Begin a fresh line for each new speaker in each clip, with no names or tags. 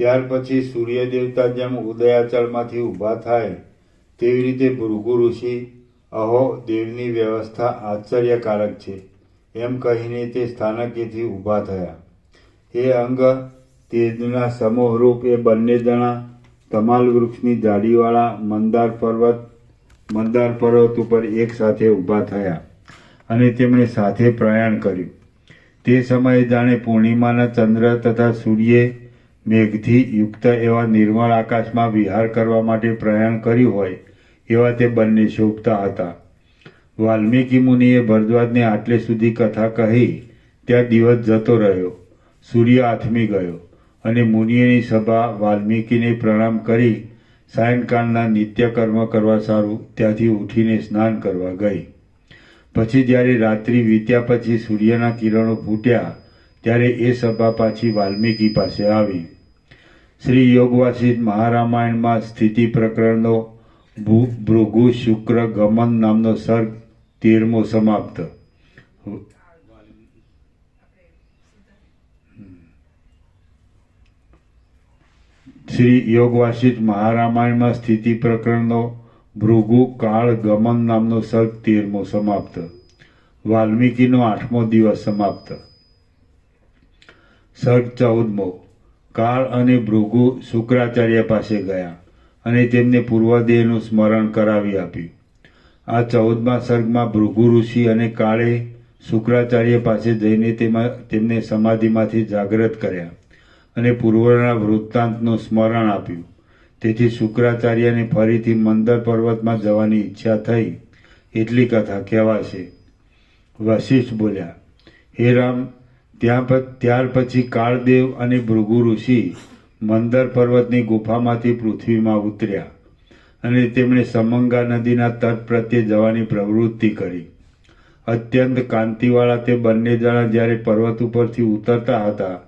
ત્યાર પછી સૂર્ય દેવતા જેમ ઉદયાચળમાંથી ઊભા થાય તેવી રીતે ભૃગુ ઋષિ, અહો, દેવની વ્યવસ્થા આશ્ચર્યકારક છે. એમ કહીને તે સ્થાનકેથી ઊભા થયા. એ અંગ, તેજના સમૂહરૂપ એ બંને જણા તમાલ વૃક્ષની જાડીવાળા મંદાર પર્વત મંદાર પર્વત ઉપર એક સાથે ઊભા થયા અને તેમણે સાથે પ્રયાણ કર્યું. તે સમયે જાણે પૂર્ણિમાના ચંદ્ર તથા સૂર્યે મેઘથી યુક્ત એવા નિર્મળ આકાશમાં વિહાર કરવા માટે પ્રયાણ કર્યું હોય, એવા તે બંને શોભતા હતા. વાલ્મીકી મુનિએ ભરદ્વાજને આટલે સુધી કથા કહી, ત્યાં દિવસ જતો રહ્યો. સૂર્ય આથમી ગયો અને મુનિઓની સભા વાલ્મીકીને પ્રણામ કરી, સાયંકાળના નિત્યકર્મ કરવા સારું ત્યાંથી ઉઠીને સ્નાન કરવા ગઈ. પછી જ્યારે રાત્રિ વીત્યા પછી સૂર્યના કિરણો ફૂટ્યા, ત્યારે એ સભા પાછી વાલ્મીકી પાસે આવી. શ્રી યોગવાસી મહારામાયણમાં સ્થિતિ પ્રકરણનો ભૃગુ શુક્ર ગમન નામનો સર્ગ તેરમો સમાપ્ત. શ્રી યોગવાસિત મહારામાયણમાં સ્થિતિ પ્રકરણનો ભૃગુ કાળ ગમન નામનો સર્ગ તેરમો સમાપ્ત. વાલ્મીકીનો આઠમો દિવસ સમાપ્ત. સર્ગ ચૌદમો. કાળ અને ભૃગુ શુક્રાચાર્ય પાસે ગયા અને તેમને પૂર્વદેહનું સ્મરણ કરાવી આપ્યું. આ ચૌદમા સર્ગમાં ભૃગુ ઋષિ અને કાળે શુક્રાચાર્ય પાસે જઈને તેમાં તેમને સમાધિમાંથી જાગૃત કર્યા અને પૂર્વના વૃત્તાંતનું સ્મરણ આપ્યું. તેથી શુક્રાચાર્યને ફરીથી મંદર પર્વતમાં જવાની ઈચ્છા થઈ એટલી કથા કહેવાશે. વશિષ્ઠ બોલ્યા, હે રામ ત્યાં ત્યાર પછી કાળદેવ અને ભૃગુ ઋષિ મંદર પર્વતની ગુફામાંથી પૃથ્વીમાં ઉતર્યા અને તેમણે સમંગા નદીના તટ પ્રત્યે જવાની પ્રવૃત્તિ કરી. અત્યંત કાંતિવાળા તે બંને જણા જ્યારે પર્વત ઉપરથી ઉતરતા હતા,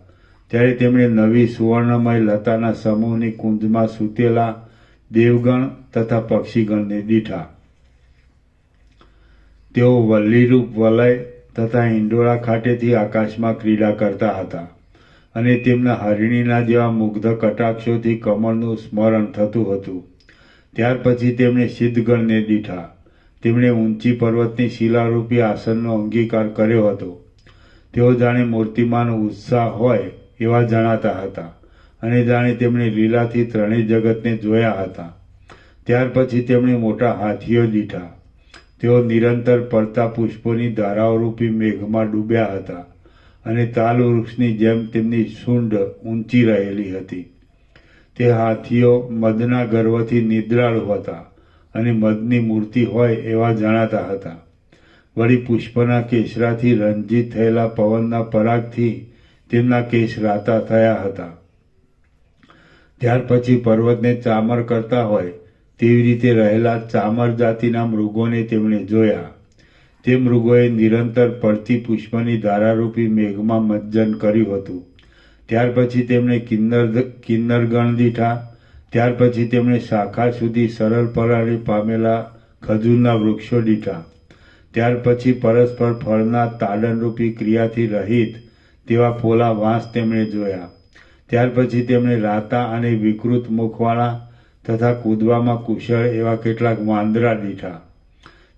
ત્યારે તેમણે નવી સુવર્ણમય લતાના સમૂહની કુંજમાં સૂતેલા દેવગણ તથા પક્ષીગણને દીઠા. તેઓ વલ્લીરૂપ વલય તથા હિંડોળા ખાટેથી આકાશમાં ક્રીડા કરતા હતા અને તેમના હરિણીના જેવા મુગ્ધ કટાક્ષોથી કમળનું સ્મરણ થતું હતું. ત્યાર પછી તેમણે સિદ્ધગણને દીઠા. તેમણે ઊંચી પર્વતની શિલારૂપી આસનનો અંગીકાર કર્યો હતો. તેઓ જાણે મૂર્તિમાન ઉત્સાહ હોય એવા જણાતા હતા અને જાણે તેમણે લીલાથી ત્રણેય જગતને જોયા હતા. ત્યાર પછી તેમણે મોટા હાથીઓ દીઠા. તેઓ નિરંતર પડતા પુષ્પોની ધારાઓરૂપી મેઘમાં ડૂબ્યા હતા અને તાલ વૃક્ષની જેમ તેમની સૂંઢ ઊંચી રહેલી હતી. તે હાથીઓ મદના ગર્વથી નિદ્રાળુ હતા અને મદની મૂર્તિ હોય એવા જણાતા હતા. વળી પુષ્પના કેસરાથી રંજિત થયેલા પવનના પરાગથી તેમના કેસ રાતા થયા હતા. ત્યાર પછી પર્વતને ચામર કરતા હોય તેવી રીતે રહેલા ચામર જાતિના મૃગોને તેમણે જોયા. તે મૃગોએ નિરંતર પડતી પુષ્પની ધારારૂપી મેઘમાં મજ્જન કર્યું હતું. ત્યાર પછી તેમણે કિન્નર કિન્નરગણ દીઠા ત્યાર પછી તેમણે શાખા સુધી સરળ પરાળી પામેલા ખજૂરના વૃક્ષો દીઠા. ત્યાર પછી પરસ્પર ફળના તાડનરૂપી ક્રિયાથી રહિત તેવા પોલા વાંસ તેમણે જોયા. ત્યાર પછી તેમણે રાતા અને વિકૃત મુખવાળા તથા કૂદવામાં કુશળ એવા કેટલાક વાંદરા દીઠા.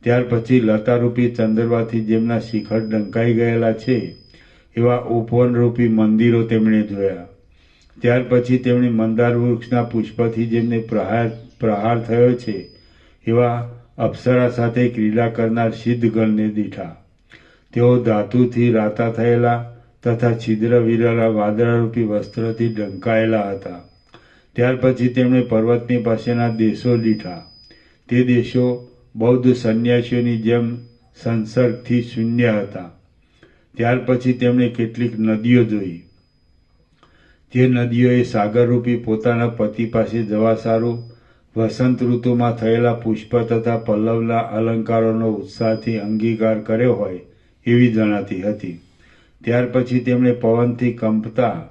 ત્યાર પછી લતારૂપી ચંદ્રવાથી જેમના શિખર ડંકાઈ ગયેલા છે, એવા ઉપવનરૂપી મંદિરો તેમણે જોયા. ત્યાર પછી તેમણે મંદાર વૃક્ષના પુષ્પથી જેમને પ્રહાર પ્રહાર થયો છે, એવા અપ્સરા સાથે ક્રીડા કરનાર સિદ્ધગણને દીઠા. તેઓ ધાતુથી રાતા થયેલા તથા છિદ્ર વિરેલા વાદળારૂપી વસ્ત્રથી ઢંકાયેલા હતા. ત્યાર પછી તેમણે પર્વતની પાસેના દેશો લીધા. તે દેશો બૌદ્ધ સંન્યાસીઓની જેમ સંસર્ગથી શૂન્ય હતા. ત્યાર પછી તેમણે કેટલીક નદીઓ જોઈ. તે નદીઓએ સાગરરૂપી પોતાના પતિ પાસે જવા સારું, વસંત ઋતુમાં થયેલા પુષ્પ તથા પલ્લવના અલંકારોનો ઉત્સાહથી અંગીકાર કર્યો હોય એવી જણાતી હતી. ત્યાર પછી તેમણે પવનથી કંપતા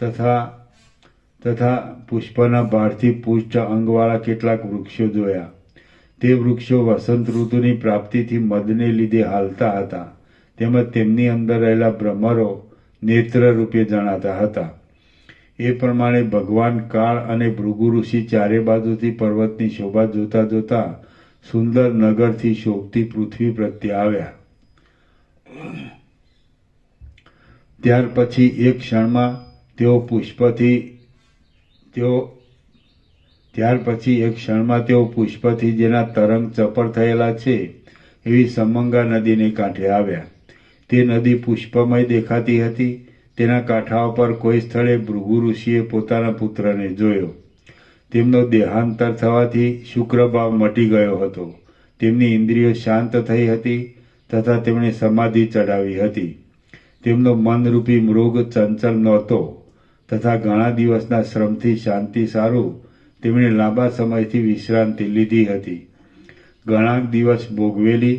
તથા તથા પુષ્પના ભારથી પુષ્ટ અંગવાળા કેટલાક વૃક્ષો જોયા. તે વૃક્ષો વસંત ઋતુની પ્રાપ્તિથી મદને લીધે હાલતા હતા. તેમજ તેમની અંદર રહેલા ભ્રમરો નેત્ર રૂપે જણાતા હતા. એ પ્રમાણે ભગવાન કાળ અને ભૃગુ ઋષિ ચારે બાજુથી પર્વતની શોભા જોતા જોતા સુંદર નગરથી શોભતી પૃથ્વી પ્રત્યે આવ્યા. ત્યાર પછી એક ક્ષણમાં તેઓ પુષ્પથી તેઓ ત્યાર પછી એક ક્ષણમાં તેઓ પુષ્પથી જેના તરંગ ચપળ થયેલા છે, એવી સમંગા નદીને કાંઠે આવ્યા. તે નદી પુષ્પમય દેખાતી હતી. તેના કાંઠા પર કોઈ સ્થળે ભૃગુ ઋષિએ પોતાના પુત્રને જોયો. તેમનો દેહાંતર થવાથી શુક્રભાવ મટી ગયો હતો. તેમની ઇન્દ્રિયો શાંત થઈ હતી તથા તેમણે સમાધિ ચડાવી હતી. તેમનો મનરૂપી મૃગ ચંચલ નહોતો. તથા ઘણા દિવસના શ્રમથી શાંતિ સારું તેમણે લાંબા સમયથી વિશ્રાંતિ લીધી હતી. ઘણા દિવસ ભોગવેલી,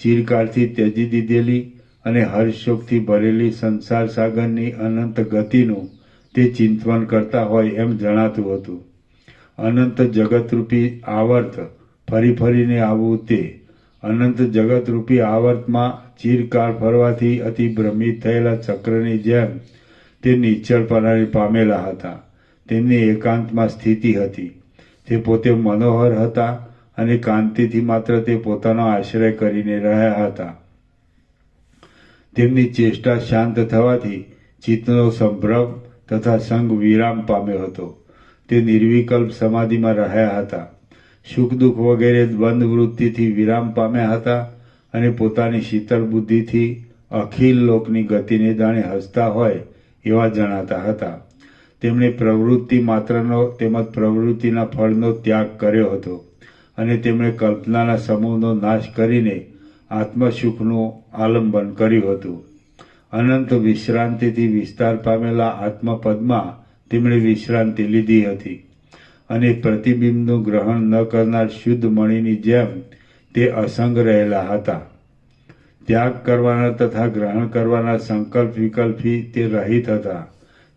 ચિરકાળથી ત્યજી દીધેલી અને હર્ષોકથી ભરેલી સંસાર સાગરની અનંત ગતિનું તે ચિંતવન કરતા હોય એમ જણાતું હતું. અનંત જગતરૂપી આવર્ત ફરી ફરીને આવવું તે અનંત જગતરૂપી આવર્તમાં ચિરકાળ ફરવાથી અતિ ભ્રમિત થયેલા ચક્રની જેમ તે નિશ્ચળપણાને પામેલા હતા. તેમની એકાંતમાં સ્થિતિ હતી. તે પોતે મનોહર હતા અને કાંતિથી માત્ર તે પોતાનો આશ્રય કરીને રહ્યા હતા. તેમની ચેષ્ટા શાંત થવાથી ચિત્તનો સંભ્રમ તથા સંગ વિરામ પામ્યો હતો. તે નિર્વિકલ્પ સમાધિમાં રહ્યા હતા. સુખ દુઃખ વગેરે દ્વંદ વૃત્તિથી વિરામ પામ્યા હતા અને પોતાની શીતળ બુદ્ધિથી અખિલ લોકની ગતિને જાણે હસતા હોય એવા જણાતા હતા. તેમણે પ્રવૃત્તિ માત્રનો, તેમજ પ્રવૃત્તિના ફળનો ત્યાગ કર્યો હતો અને તેમણે કલ્પનાના સમૂહનો નાશ કરીને આત્મસુખનું આલંબન કર્યું હતું. અનંત વિશ્રાંતિથી વિસ્તાર પામેલા આત્મપદમાં તેમણે વિશ્રાંતિ લીધી હતી અને પ્રતિબિંબનું ગ્રહણ ન કરનાર શુદ્ધ મણીની જેમ તે અસંગ રહેલા હતા. ત્યાગ કરવાના તથા ગ્રહણ કરવાના સંકલ્પ વિકલ્પથી તે રહિત હતા.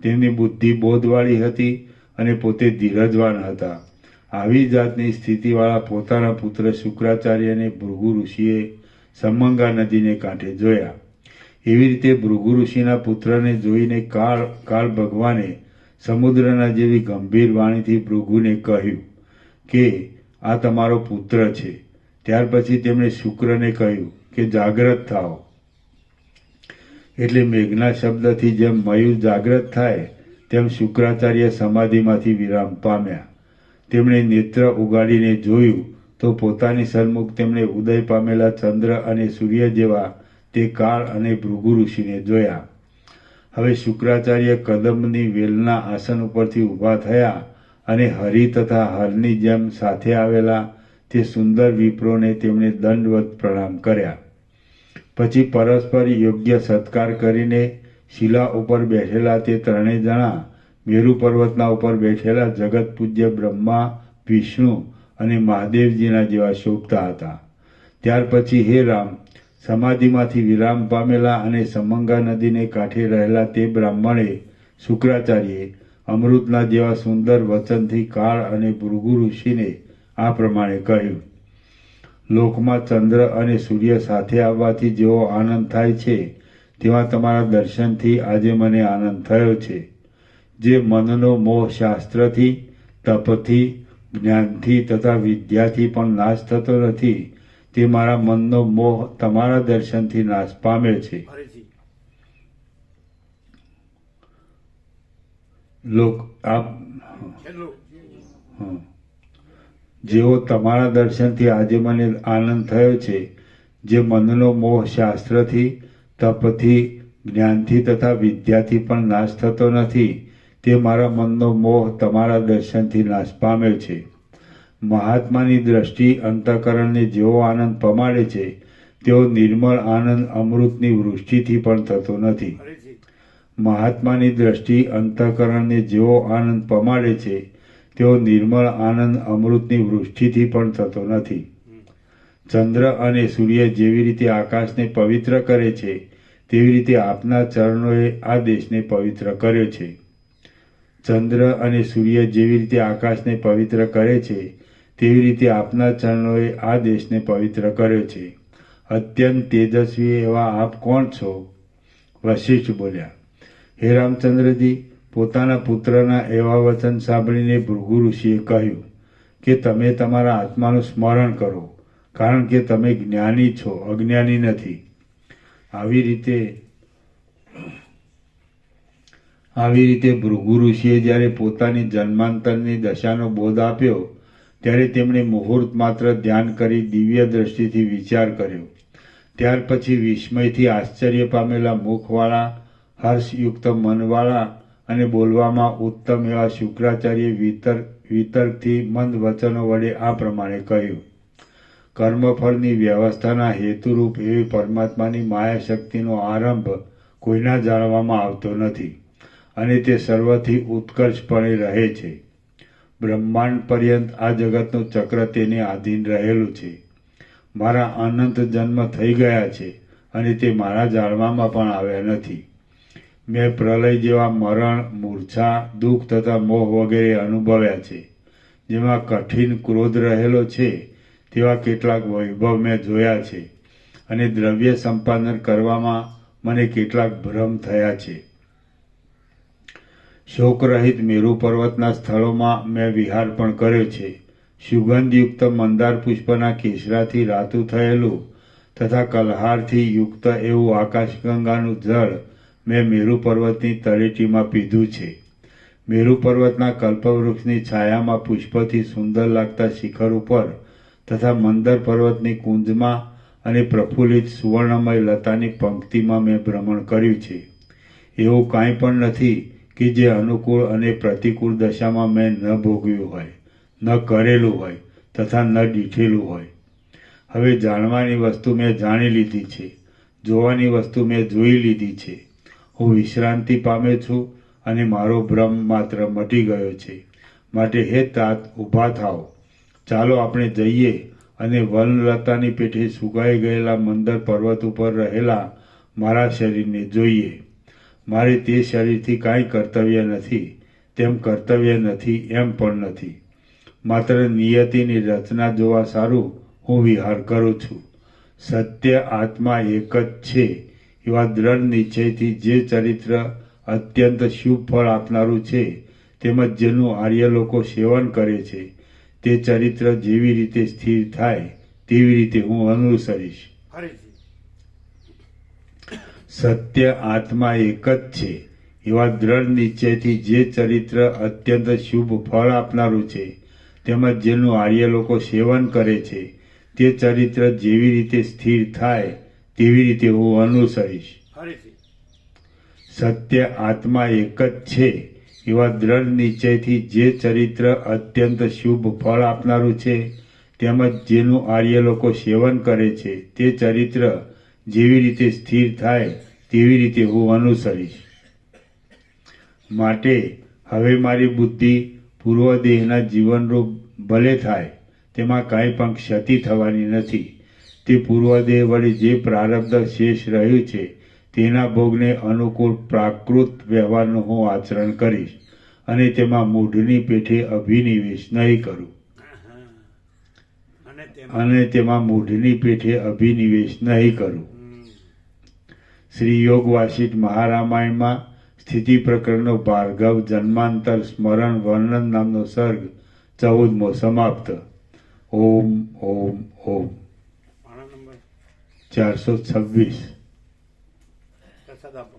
તેમની બુદ્ધિ બોધવાળી હતી અને પોતે ધીરજવાન હતા. આવી જાતની સ્થિતિવાળા પોતાના પુત્ર શુક્રાચાર્યને ભૃગુ ઋષિએ સમંગા નદીને કાંઠે જોયા. એવી રીતે ભૃગુ ઋષિના પુત્રને જોઈને કાળ કાળ ભગવાને સમુદ્રના જેવી ગંભીર વાણીથી ભૃગુને કહ્યું કે, આ તમારો પુત્ર છે. ત્યાર પછી તેમણે શુક્રને કહ્યું કે જાગ્રત થાઓ. એટલે મેઘના શબ્દથી જેમ મયુર જાગ્રત થાય, તેમ શુક્રાચાર્ય સમાધિમાંથી વિરામ પામ્યા. તેમણે નેત્ર ઉગાડીને જોયું તો પોતાની સન્મુખ તેમણે ઉદય પામેલા ચંદ્ર અને સૂર્ય જેવા તે કાળ અને ભૃગુ ઋષિને જોયા. હવે શુક્રાચાર્ય કદમની વેલના આસન ઉપરથી ઊભા થયા અને હરિ તથા હરની જેમ સાથે આવેલા તે સુંદર વિપ્રોને તેમણે દંડવત પ્રણામ કર્યા. પછી પરસ્પર યોગ્ય સત્કાર કરીને શિલા ઉપર બેઠેલા તે ત્રણેય જણા મેરુ પર્વતના ઉપર બેઠેલા જગત પૂજ્ય બ્રહ્મા, વિષ્ણુ અને મહાદેવજીના જેવા શોભતા હતા. ત્યાર પછી હે રામ, સમાધિમાંથી વિરામ પામેલા અને સમંગા નદીને કાંઠે રહેલા તે બ્રાહ્મણે શુક્રાચાર્યે અમૃતના જેવા સુંદર વચનથી કાળ અને ભૃગુ ઋષિને આ પ્રમાણે કહ્યું લોકમાં ચંદ્ર અને સૂર્ય સાથે આવવાથી જેવો આનંદ થાય છે તેવા તમારા દર્શનથી આજે મને આનંદ થયો છે. જે મનનો મોહ શાસ્ત્રથી તપથી જ્ઞાનથી તથા વિદ્યાથી પણ નાશ થતો નથી તે મારા મનનો મોહ તમારા દર્શનથી નાશ પામે છે. લોક આપ હં. જેવો તમારા દર્શનથી આજે મને આનંદ થયો છે, જે મનનો મોહ શાસ્ત્રથી, તપથી, જ્ઞાનથી તથા વિદ્યાથી પણ નાશ થતો નથી, તે મારા મનનો મોહ તમારા દર્શનથી નાશ પામે છે. મહાત્માની દ્રષ્ટિ અંતઃકરણને જેવો આનંદ પમાડે છે, તેવો નિર્મળ આનંદ અમૃતની વૃષ્ટિથી પણ થતો નથી. મહાત્માની દ્રષ્ટિ અંતઃકરણને જેવો આનંદ પમાડે છે તેવો નિર્મળ આનંદ અમૃતની વૃષ્ટિથી પણ થતો નથી. ચંદ્ર અને સૂર્ય જેવી રીતે આકાશને પવિત્ર કરે છે, તેવી રીતે આપના ચરણોએ આ દેશને પવિત્ર કર્યો છે. ચંદ્ર અને સૂર્ય જેવી રીતે આકાશને પવિત્ર કરે છે, તેવી રીતે આપના ચરણોએ આ દેશને પવિત્ર કર્યો છે. અત્યંત તેજસ્વી એવા આપ કોણ છો? વશિષ્ઠ બોલ્યા. હે રામચંદ્રજી પોતાના પુત્રના એવા વચન સાંભળીને ભૃગુ ઋષિએ કહ્યું કે તમે તમારા આત્માનું સ્મરણ કરો, કારણ કે તમે જ્ઞાની છો, અજ્ઞાની નથી. આવી રીતે આવી રીતે ભૃગુ ઋષિએ જ્યારે પોતાની જન્માંતરની દશાનો બોધ આપ્યો, ત્યારે તેમણે મુહૂર્ત માત્ર ધ્યાન કરી દિવ્ય દ્રષ્ટિથી વિચાર કર્યો. ત્યાર પછી વિસ્મયથી આશ્ચર્ય પામેલા મુખવાળા, હર્ષયુક્ત મનવાળા અને બોલવામાં ઉત્તમ એવા શુક્રાચાર્ય વિતર વિતરથી મંદ વચનો વડે આ પ્રમાણે કહ્યું. કર્મફળની વ્યવસ્થાના હેતુરૂપ એવી પરમાત્માની માયા શક્તિનો આરંભ કોઈના જાણવામાં આવતો નથી અને તે સર્વથી ઉત્કર્ષપણે રહે છે. બ્રહ્માંડ પર્યંત આ જગતનું ચક્ર તેને આધીન રહેલું છે. મારા અનંત જન્મ થઈ ગયા છે અને તે મારા જાણવામાં પણ આવ્યા નથી. મેં પ્રલય જેવા મરણ, મૂર્છા, દુઃખ તથા મોહ વગેરે અનુભવ્યા છે. જેમાં કઠિન ક્રોધ રહેલો છે તેવા કેટલાક વૈભવ મેં જોયા છે અને દ્રવ્ય સંપાદન કરવામાં મને કેટલાક ભ્રમ થયા છે. શોકરહિત મેરુ પર્વતના સ્થળોમાં મેં વિહાર પણ કર્યો છે. સુગંધયુક્ત મંદાર પુષ્પના કેસરાથી રાતું થયેલું તથા કલહારથી યુક્ત એવું આકાશગંગાનું જળ મેં મેરુ પર્વતની તળેટીમાં પીધું છે. મેરુ પર્વતના કલ્પવૃક્ષની છાયામાં પુષ્પથી સુંદર લાગતા શિખર ઉપર તથા મંદર પર્વતની કુંજમાં અને પ્રફુલ્લિત સુવર્ણમય લતાની પંક્તિમાં મેં ભ્રમણ કર્યું છે. એવું કાંઈ પણ નથી કે જે અનુકૂળ અને પ્રતિકૂળ દશામાં મેં ન ભોગવ્યું હોય, ન કરેલું હોય તથા ન દીઠેલું હોય. હવે જાણવાની વસ્તુ મેં જાણી લીધી છે, જોવાની વસ્તુ મેં જોઈ લીધી છે. હું વિશ્રાંતિ પામે છું અને મારો ભ્રમ માત્ર મટી ગયો છે. માટે હે તાત, ઊભા થાઓ. ચાલો આપણે જઈએ અને વનલતાની પેઠે સુકાઈ ગયેલા મંદર પર્વત ઉપર રહેલા મારા શરીરને જોઈએ. મારે તે શરીરથી કાંઈ કર્તવ્ય નથી, તેમ કર્તવ્ય નથી, એમ પણ નથી. માત્ર નિયતિની રચના જોવા સારું હું વિહાર કરું છું. સત્ય આત્મા એક જ છે. એવા દ્રઢ નિશ્ચયથી જે ચરિત્ર અત્યંત શુભ ફળ આપનારું છે તેમજ જેનું આર્ય લોકો સેવન કરે છે તે ચરિત્ર જેવી રીતે સ્થિર થાય તેવી રીતે હું અનુસરીશ. સત્ય આત્મા એક જ છે. એવા દ્રઢ નિશ્ચયથી જે ચરિત્ર અત્યંત શુભ ફળ આપનારું છે તેમજ જેનું આર્ય લોકો સેવન કરે છે તે ચરિત્ર જેવી રીતે સ્થિર થાય તેવી રીતે હું અનુસરીશ. સત્ય આત્મા એક જ છે. એવા દ્રઢ નિશ્ચયથી જે ચરિત્ર અત્યંત શુભ ફળ આપનારું છે તેમજ જેનું આર્ય લોકો સેવન કરે છે તે ચરિત્ર જેવી રીતે સ્થિર થાય તેવી રીતે હું અનુસરીશ. માટે હવે મારી બુદ્ધિ પૂર્વ દેહના જીવનરૂપ ભલે થાય તેમાં કાંઈ પણ ક્ષતિ થવાની નથી. તે પૂર્વદેહ વડે જે પ્રારબ્ધ શેષ રહ્યું છે તેના ભોગને અનુકૂળ પ્રાકૃત વ્યવહારનું હું આચરણ કરીશ અને તેમાં મૂઢની પેઠે અભિનિવેશ નહીં કરું.
અને તેમાં
મૂઢની પેઠે અભિનિવેશ નહીં કરું. શ્રી યોગ મહારામાયણમાં સ્થિતિ પ્રકરણનો ભાર્ગવ જન્માંતર સ્મરણ વર્ણન નામનો સર્ગ ચૌદમો સમાપ્ત. ઓમ ઓમ ઓમ. ચારસો છવ્વીસ
પ્રસાદ આપો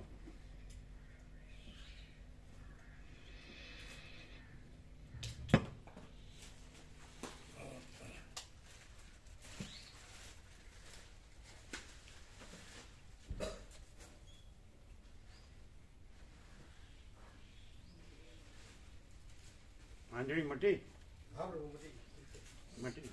આંજણી મટી મટી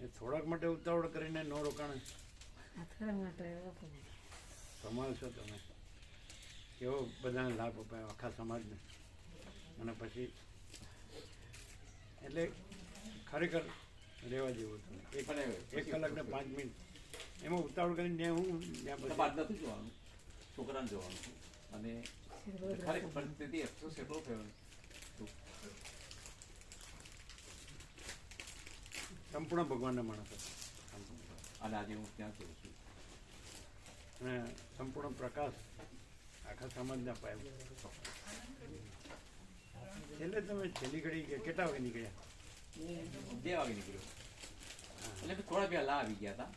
એ થોડાક માટે ઉતાવળ કરીને નો રોકાણે. કમાલ છો તમે. કેવો બધાને લાભ અપાયો આખા સમાજને. અને પછી એટલે ખરેખર રહેવા જેવું હતું એક
પણ
એક કલાક ને પાંચ મિનિટ. એમાં ઉતાવળ કરીને ને હું ત્યાં પછી
બાદ નથી જોવાનું? છોકરાને જોવાનું. અને ખરેખર પરિસ્થિતિ એટલો થયો.
સંપૂર્ણ ભગવાનના માણસ હતા.
અને આજે હું ત્યાં જઉં છું.
અને સંપૂર્ણ પ્રકાશ આખા સમાજને અપાયો છેલ્લે તમે છેલ્લી ઘડી ગયા કેટલા વાગે નીકળ્યા?
બે વાગે નીકળ્યો. એટલે થોડા પહેલા આવી ગયા હતા.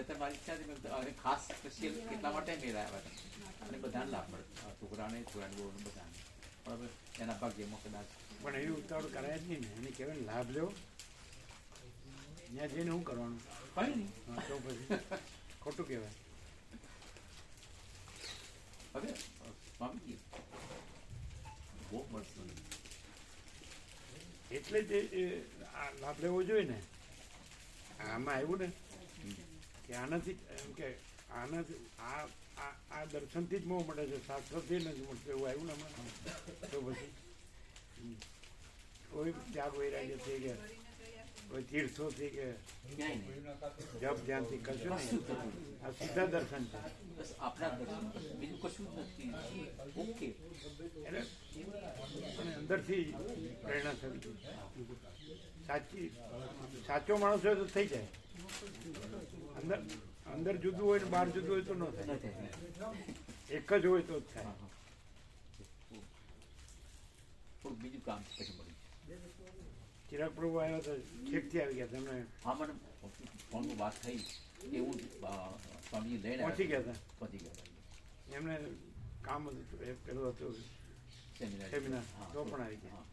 એટલે મારી ઈચ્છા હતી ખાસ સ્પેશિયલ એટલા માટે નહીં આવ્યા હતા. અને બધાને લાભ મળે છોકરાને છોકરાને બહુ બધાને. પણ એના ભાગ્યમાં કદાચ
પણ એવી ઉતાવળ કરાય જ નહીં ને. એને કહેવાય લાભ લેવો ત્યાં જઈને શું કરવાનું?
કઈ નહીં.
હા, તો પછી. ખોટું કહેવાય.
હવે સ્વામીજી બહુ મસ્ત
એટલે જ લાભ લેવો જોઈએ ને આમાં આવ્યું ને કે આનાથી એમ કે આનાથી આ આ દર્શનથી જ મોં મળે છે શાસ્ત્રથી નથી મળતું એવું આવ્યું ને હમણાં. તો પછી. કોઈ ત્યાગ વૈરાગ્ય થઈ કે કોઈ તીર્થોથી કે જપ ધ્યાનથી કશું આ સીધા દર્શન છે.
બસ આપણા દર્શન બીજું કશું નથી. ઓકે.
એટલે અને અંદરથી પ્રેરણા થવી જોઈએ. સાચી સાચો માણસ હોય તો થઈ જાય. અંદર અંદર જુદું હોય ને બહાર જુદું હોય તો ન થાય. એક જ હોય તો જ થાય.
બીજું કામ પછી
ચિરાગ પ્રભુ આવ્યા તો છેકથી આવી ગયા તેમને
હા મને ફોનમાં વાત થઈ એવું સ્વામી લઈને
પહોંચી ગયા હતા
પહોંચી ગયા હતા.
એમને કામ હતું એ પેલું હતું
સેમિનાર
સેમિનાર. તો પણ આવી ગયા.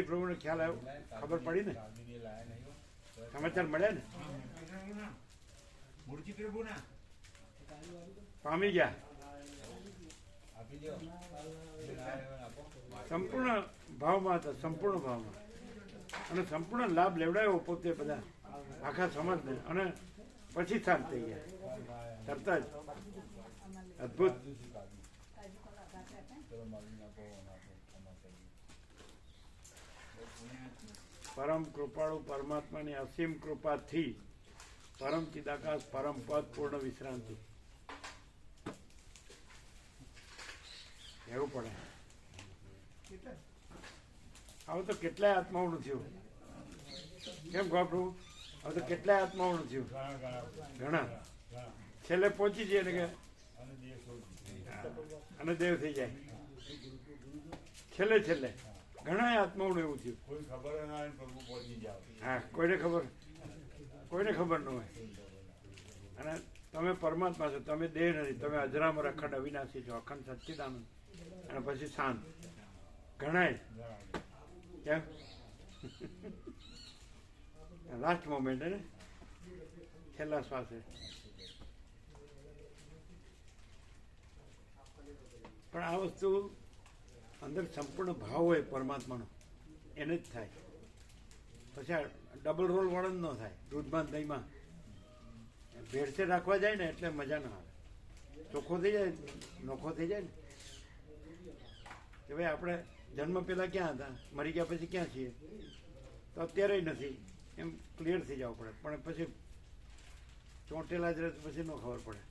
હા.
પ્રભુને ખ્યાલ આવ્યો. ખબર પડી ને? સમાચાર મળ્યા ને? પામી ગયા. સંપૂર્ણ ભાવમાં હતા સંપૂર્ણ ભાવમાં. અને સંપૂર્ણ લાભ લેવડાયો પોતે બધા આખા સમાજને. અને પછી શાંત થઈ ગયા. તરત જ. અદ્ભુત. પરમ કૃપાળુ પરમાત્માની અસીમ કૃપાથી પરમ ચિદાકાશ, પરમ પદ, પૂર્ણ વિશ્રાંતિ. એવું પડે. હવે તો કેટલાય આત્માઓનું થયું. કેમ પ્રભુ? હવે તો કેટલાય આત્માઓનું થયું. ઘણા. છેલ્લે પહોંચી જઈએ ને કે? અને દેવ થઈ જાય. છેલ્લે છેલ્લે. ઘણા આત્માઓનું એવું થયું.
કોઈ ખબર ના હોય પ્રભુ પહોંચી જાવ
હા કોઈને ખબર? કોઈને ખબર ન હોય. અને તમે પરમાત્મા છો તમે દેહ નથી તમે અજરામર અખંડ અવિનાશી છો અખંડ સચ્ચિદાનંદ. અને પછી શાંત. ઘણાય. કેમ? લાસ્ટ મોમેન્ટ ને? છેલ્લા શ્વાસે. પણ આ વસ્તુ અંદર સંપૂર્ણ ભાવ હોય પરમાત્માનો, એને જ થાય. પછી આ ડબલ રોલ વાળો જ ન થાય, દૂધમાં દહીંમાં. ભેળસે રાખવા જાય ને એટલે મજા ના આવે. ચોખ્ખો થઈ જાય, નોખો થઈ જાય ને. કે ભાઈ આપણે જન્મ પહેલાં ક્યાં હતા? મરી ગયા પછી ક્યાં છીએ? તો અત્યારે નથી. એમ ક્લિયર થઈ જવું પડે. પણ પછી ચોંટેલા જ રહે પછી ન ખબર પડે.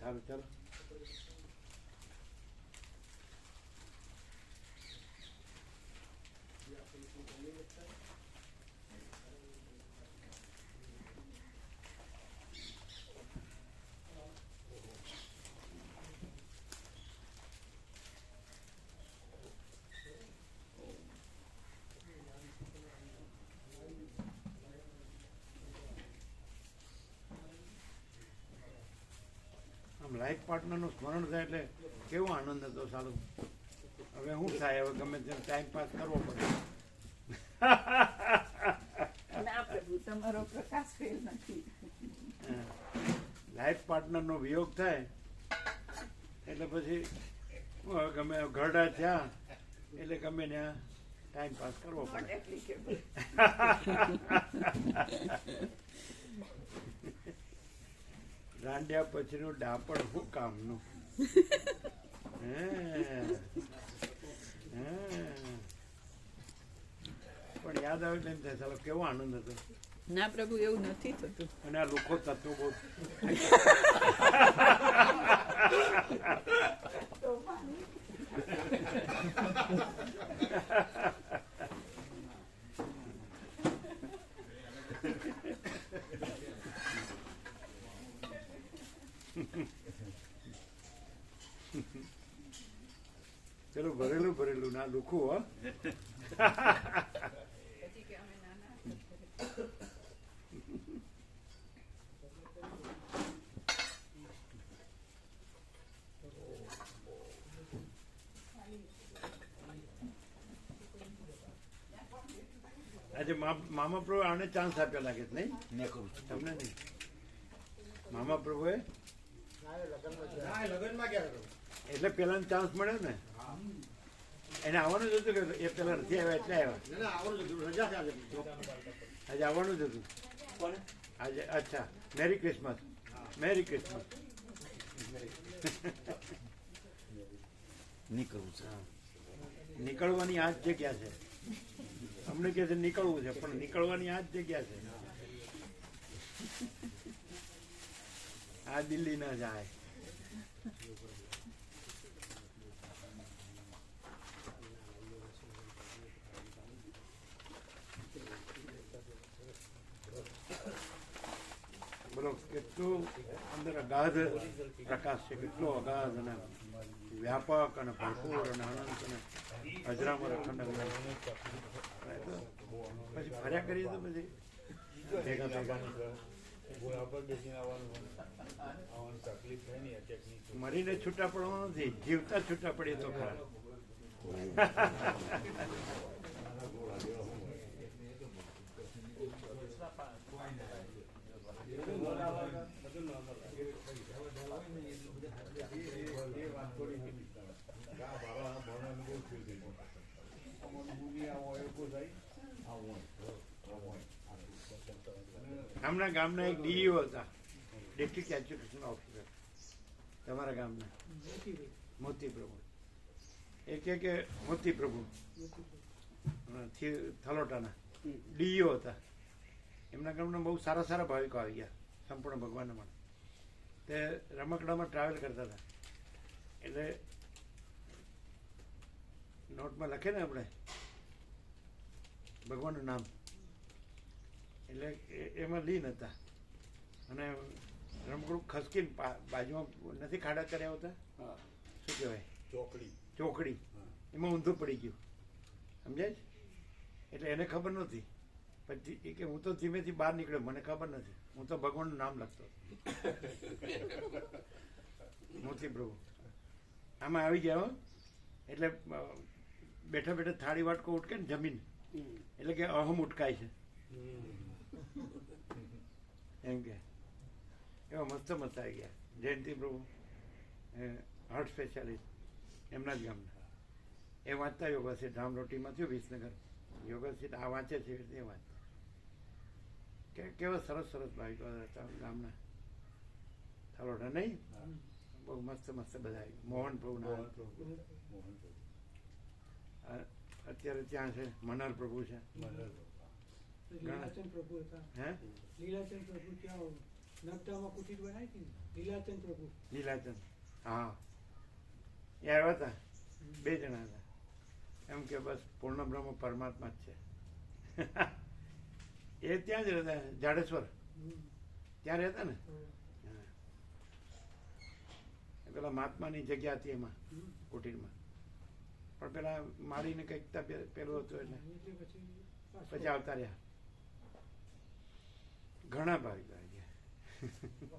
સારું, ચાલો આમ લાઈફ પાર્ટનરનું સ્મરણ થાય એટલે કેવો આનંદ હતો સારું હવે શું થાય હવે ગમે તેમ ટાઈમ પાસ કરવો પડે.
તમારો પ્રકાશ ફેલ નથી.
લાઈફ પાર્ટનરનો વિયોગ થાય એટલે પછી હવે ગમે ઘરડા થયા એટલે ગમે ત્યાં ટાઈમ પાસ કરવો પડે. રાંડ્યા પછીનું ડાપણ શું કામનું? હે હે. પણ યાદ આવે એટલે એમ થાય ચાલો કેવો આનંદ હતો.
ના પ્રભુ એવું નથી થતું.
અને આ લોકો તત્વો બહુ પેલું ભરેલું ભરેલું. ના લુખું હો. આજે મા- મામા પ્રભુ આને ચાન્સ આપ્યો લાગે છે નહીં?
મેં કહું છું.
તમને નહીં. મામા પ્રભુએ? એટલે પેલા ચાન્સ મળ્યો ને? એને આવવાનું જ હતું કે એ પેલા નથી આવ્યા એટલે આવ્યા. આજે. આવવાનું જ હતું. આજે અચ્છા મેરી ક્રિસમસ. Merry Christmas.
નીકળવું છે.
નીકળવાની આ જ જગ્યા છે. અમને કહે છે નીકળવું છે પણ નીકળવાની આ જ જગ્યા છે. આ દિલ્હી ના જાય. બોલો કેટલું અંદર અગાધ પ્રકાશ છે કેટલો અગાધ અને વ્યાપક અને ભરપૂર અને અનંત અને અજરામર અખંડ પછી ફર્યા કરીએ તો પછી ભેગા ભેગા મરીને છૂટા પડવાનું નથી જીવતા છૂટા પડીએ તો ખરા ગામના ગામના એક ડીઈઓ હતા. ડિસ્ટ્રિક્ટ એજ્યુકેશન ઓફિસર તમારા ગામના? મોતી પ્રભુ એ કે મોતી પ્રભુ થલોટાના. ડીઈઓ હતા. એમના ગામના બહુ સારા સારા ભાવિકો આવી ગયા સંપૂર્ણ ભગવાન માટે. તે રમકડામાં ટ્રાવેલ કરતા હતા. એટલે નોટમાં લખે ને આપણે ભગવાનનું નામ. એટલે એમાં લીન હતા. અને રમકડું ખસકીને બાજુમાં નથી ખાડા કર્યા હોતા? શું કહેવાય?
ચોકડી.
ચોકડી. એમાં ઊંધું પડી ગયું. સમજાય એટલે એને ખબર નહોતી. પછી એ કે હું તો ધીમેથી બહાર નીકળ્યો, મને ખબર નથી. હું તો ભગવાનનું નામ લખતો. મોતી પ્રભુ. આમાં આવી ગયા એટલે બેઠા બેઠા થાળી વાટકો ઉટકે ને જમીન. એટલે કે અહમ ઉટકાય છે. એમ કે. એવા મસ્ત મસ્ત આવી ગયા. જયંતિ પ્રભુ હાર્ટ સ્પેશિયાલિસ્ટ એમના જ ગામના. એ વાંચતા યોગા છે ધામ રોટીમાં થયું વિસનગર. યોગા સીટ આ વાંચે છે એ વાંચતા કે કેવા સરસ સરસ ભાવિકો હતા ગામના. થરોડા નહીં બહુ મસ્ત મસ્ત બધા. મોહન પ્રભુ અત્યારે ત્યાં છે મનર પ્રભુ છે.
લીલાચંદ પ્રભુ હતા.
હે?
લીલાચંદ પ્રભુ ત્યાં નગદામાં કુટીર બનાવી હતી લીલાચંદ પ્રભુ.
લીલાચંદ. હા. એ આવ્યા હતા? બે જણા હતા. એમ કે બસ પૂર્ણ બ્રહ્મ પરમાત્મા જ છે. એ ત્યાં જ રહેતા જાડેશ્વર. ત્યાં રહેતા ને? પેલા મહાત્માની જગ્યા હતી એમાં કુટીરમાં. પણ પેલા મારીને કંઈક તબિયત પેલું હતું એટલે.
એટલે પછી
આવતા રહ્યા. ઘણા ભાવિક આવી ગયા.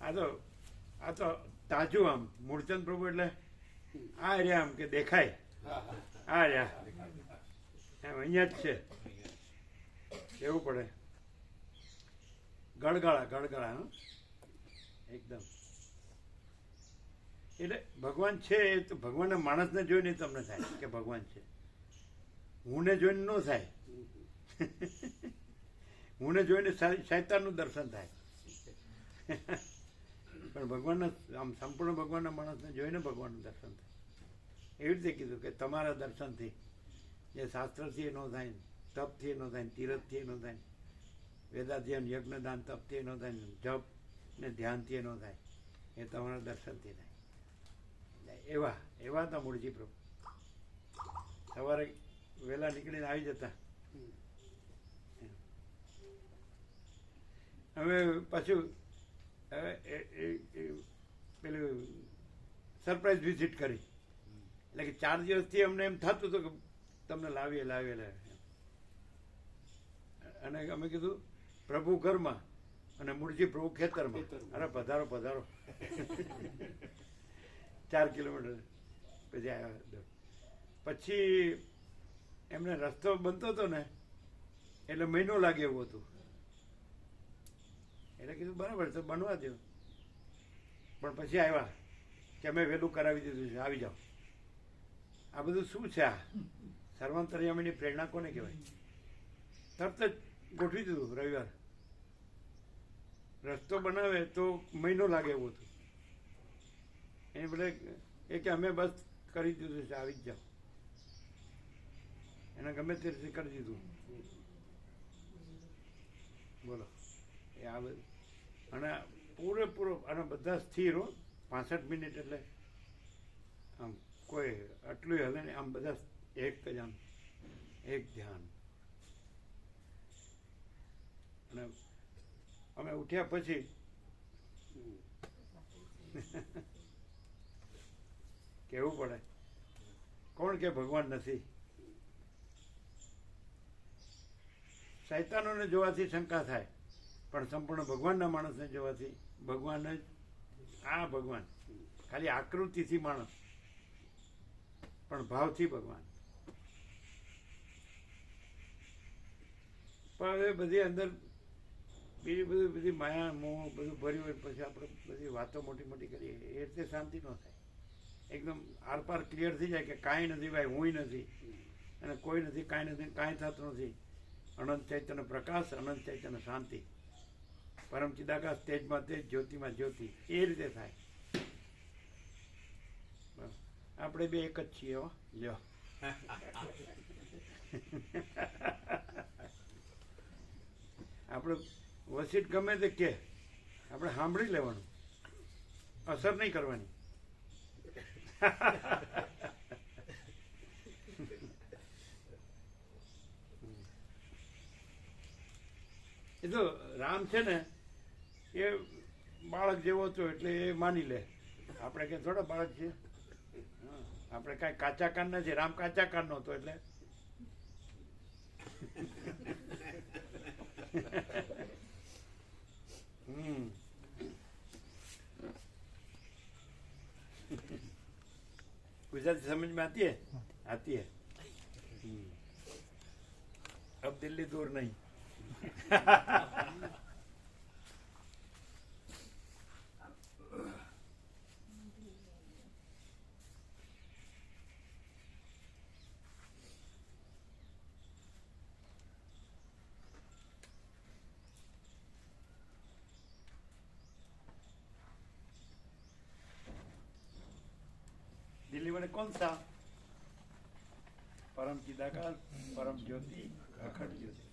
આ તો આ તો તાજું આમ. મૂળચંદ પ્રભુ એટલે આ રહ્યા આમ કે દેખાય. આ રહ્યા. એમ, અહીંયા જ છે. કેવું પડે? ગળગાળા ગળગાળા હં? એકદમ. એટલે ભગવાન છે એ તો ભગવાનના માણસને જોઈને તમને થાય કે ભગવાન છે. હુંને જોઈને ન થાય. હુંને જોઈને શૈતાનનું દર્શન થાય. પણ ભગવાનના, આમ સંપૂર્ણ ભગવાનના માણસને જોઈને ભગવાનનું દર્શન થાય. એવી રીતે કીધું કે તમારા દર્શનથી જે શાસ્ત્રથી ન થાય તપથી ન થાય તીરથથી ન થાય વેદાધ્યન યજ્ઞદાન તપથી ન થાય જપ ને ધ્યાનથી ન થાય. એ તમારા દર્શનથી થાય. એવા એવા હતા મૂળજી પ્રભુ. સવારે વહેલા નીકળીને આવી જતા. હવે પાછું પેલું સરપ્રાઈઝ વિઝિટ કરી. એટલે કે ચાર દિવસથી અમને એમ થતું હતું કે તમને લાવીએ લાવીએ લાવીએ. અને અમે કીધું પ્રભુ ઘરમાં અને મૂળજી પ્રભુ ખેતરમાં. અરે પધારો પધારો. ચાર કિલોમીટર પછી આવ્યા પછી એમને રસ્તો બનતો હતો ને એટલે મહિનો લાગે એવું હતું. એટલે કીધું બરાબર તો બનવા દો પણ પછી આવ્યા કે અમે વહેલું કરાવી દીધું છે આવી જાઓ. આ બધું શું છે આ? સર્વાંતર્યામીની પ્રેરણા કોને કહેવાય? તરત જ ગોઠવી દીધું રવિવાર. રસ્તો બનાવે તો મહિનો લાગે એવું હતું. એ બદલે એ કે અમે બસ કરી દીધું છે, આવી જ જાઓ. એને ગમે તે રીતે કરી દીધું. બોલો. એ આ બધું. અને પૂરેપૂરો, અને બધા સ્થિર હો. પાસઠ મિનિટ એટલે આમ કોઈ આટલું હલે ને આમ બધા એક જ આમ એક ધ્યાન. અને અમે ઉઠ્યા પછી કેવું પડે? કોણ કે ભગવાન નથી? શૈતાનોને જોવાથી શંકા થાય, પણ સંપૂર્ણ ભગવાનના માણસને જોવાથી ભગવાન જ, આ ભગવાન, ખાલી આકૃતિથી માણસ, પણ ભાવથી ભગવાન. પણ હવે બધી અંદર બીજી બધું બધી માયા મોહ બધું ભર્યું હોય પછી આપણે બધી વાતો મોટી મોટી કરીએ. એ રીતે શાંતિ ન થાય. એકદમ આરપાર ક્લિયર થઈ જાય કે કાંઈ નથી ભાઈ હું નથી. અને કોઈ નથી, કાંઈ નથી, કાંઈ થતું નથી. અનંત ચૈતન્ય પ્રકાશ, અનંત ચૈતન્ય શાંતિ. પરમ ચિદાકાશ તેજમાં તેજ, જ્યોતિમાં જ્યોતિ. એ રીતે થાય. આપણે બે એક જ છીએ લ્યો. આપણે વસીટ ગમે તે કે, આપણે સાંભળી લેવાનું. અસર નહીં કરવાની. એ તો રામ છે ને, એ બાળક જેવો હતો એટલે એ માની લે. આપણે કે થોડા બાળક છે આપણે કાંઈ કાચા કાન નથી રામ કાચા કાન નો હતો એટલે. હમ गुजराती समझ में आती है आती है हम्म। अब दिल्ली दूर नहीं મંગતા પરમ ચિદાકાર પરમ જ્યોતિ અખંડ જ્યોતિ.